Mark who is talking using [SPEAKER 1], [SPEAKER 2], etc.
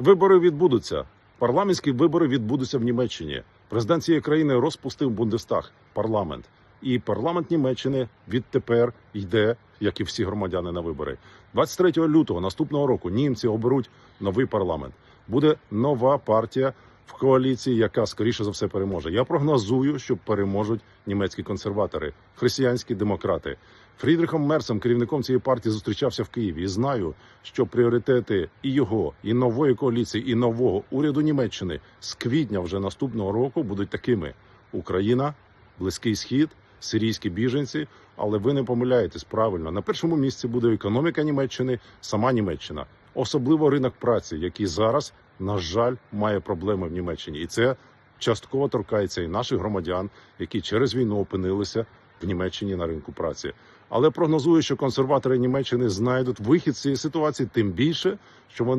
[SPEAKER 1] Вибори відбудуться. Парламентські вибори відбудуться в Німеччині. Президент цієї країни розпустив Бундестаг, парламент. І парламент Німеччини відтепер йде, як і всі громадяни, на вибори. 23 лютого наступного року німці оберуть новий парламент. Буде нова партія в коаліції, яка скоріше за все переможе. Я прогнозую, що переможуть німецькі консерватори, християнські демократи. Фрідрихом Мерцем, керівником цієї партії, зустрічався в Києві і знаю, що пріоритети і його, і нової коаліції, і нового уряду Німеччини з квітня вже наступного року будуть такими: Україна, Близький Схід, сирійські біженці. Але ви не помиляєтесь правильно. На першому місці буде економіка Німеччини, сама Німеччина, особливо ринок праці, який зараз, на жаль, має проблеми в Німеччині, і це частково торкається і наших громадян, які через війну опинилися в Німеччині на ринку праці. Але прогнозую, що консерватори Німеччини знайдуть вихід з цієї ситуації, тим більше, що вони